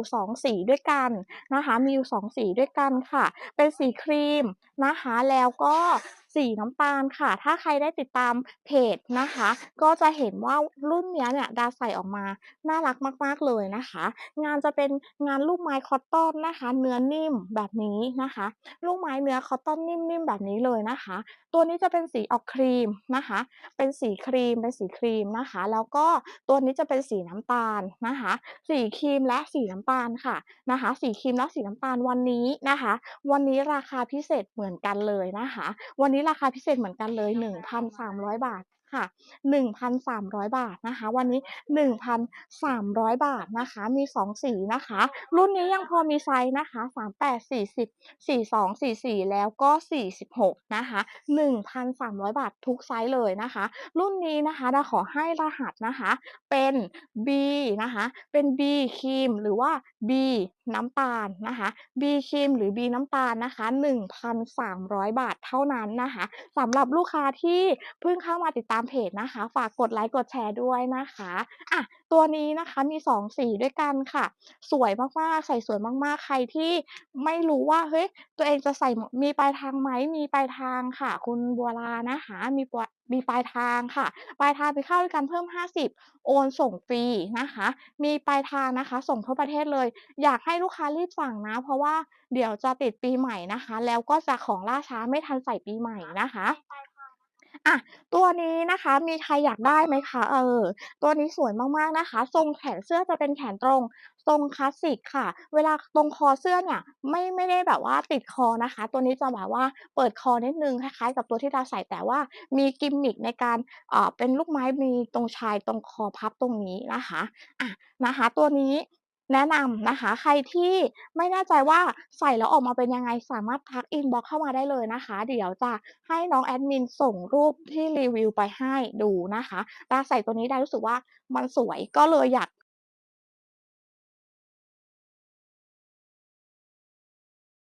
อยู่ 2 สีด้วยกันนะคะ มีอยู่ 2 สีด้วยกันค่ะ เป็นสีครีมนะคะ แล้วก็ สีน้ำตาลค่ะ ถ้าใครได้ติดตามเพจนะคะ ก็จะเห็นว่ารุ่นเนี้ยเนี่ยดาใส่ออกมาน่ารักมาก ๆ เลยนะคะ งานจะเป็นงานลูกไม้คอตตอนนะคะ เนื้อนิ่มแบบนี้นะคะ ลูกไม้เนื้อคอตตอนนิ่มๆแบบนี้เลยนะคะ ตัวนี้จะเป็นสีออกครีมนะคะ เป็นสีครีมเป็นสีครีมนะคะ แล้วก็ตัวนี้จะเป็นสีน้ำตาลนะคะ สีครีมและสีน้ำตาลค่ะนะคะ สีครีมและสีน้ำตาลวันนี้นะคะ วันนี้ราคาพิเศษเหมือนกันเลยนะคะ วันนี้ราคาพิเศษเหมือนกันเลย 1,300 บาท ค่ะ 1,300 บาทนะคะ วันนี้ 1,300 บาทนะคะ มี 2 สีนะคะ รุ่นนี้ยังพอมีไซส์นะคะ 38 40 42 44 แล้วก็ 46 นะคะ 1,300 บาททุกไซส์เลยนะคะ รุ่นนี้นะคะดาขอให้รหัสนะคะ เป็น B นะคะ เป็น B ครีมหรือว่า B น้ำตาลนะคะ B ครีมหรือ B น้ำตาลนะคะ 1,300 บาทเท่านั้นนะคะสำหรับลูกค้าที่เพิ่งเข้ามาติดตามเพจนะคะ ฝากกดไลค์กดแชร์ด้วยนะคะอะตัวนี้นะคะมี 2 สีด้วยกันค่ะ สวยมากๆ ใส่สวยมากๆ ใครที่ไม่รู้ว่าเฮ้ยตัวเองจะใส่มมีปลายทางไหมมีปลายทางค่ะ คุณบัวลานะคะมีปมีปลายทางค่ะ ปลายทางมีค่าบริการเพิ่ม 50 โอนส่งฟรีนะคะ มีปลายทางนะคะ ส่งทั่วประเทศเลย อยากให้ลูกค้ารีบสั่งนะ เพราะว่าเดี๋ยวจะติดปีใหม่นะคะ แล้วก็จะของล่าช้าไม่ทันใส่ปีใหม่นะคะ อะ ตัวนี้นะคะ มีใครอยากได้ไหมคะ?เออ ตัวนี้สวยมากๆนะคะ ทรงแขนเสื้อจะเป็นแขนตรง ทรงคลาสสิกค่ะ เวลาตรงคอเสื้อเนี่ยไม่ไม่ได้แบบว่าติดคอนะคะ ตัวนี้จะแบบว่าเปิดคอนิดนึงคล้ายๆกับตัวที่ดาใส่แต่ว่ามี gimmick ในการอ่าเป็นลูกไม้มีตรงชายตรงคอพับตรงนี้นะคะอะนะคะ ตัวนี้ แนะนำนะคะ ใครที่ไม่แน่ใจว่าใส่แล้วออกมาเป็นยังไงสามารถทักอินบ็อกเข้ามาได้เลยนะคะ เดี๋ยวจะให้น้องแอดมินส่งรูปที่รีวิวไปให้ดูนะคะตาใส่ตัวนี้ได้รู้สึกว่ามันสวยก็เลยอยาก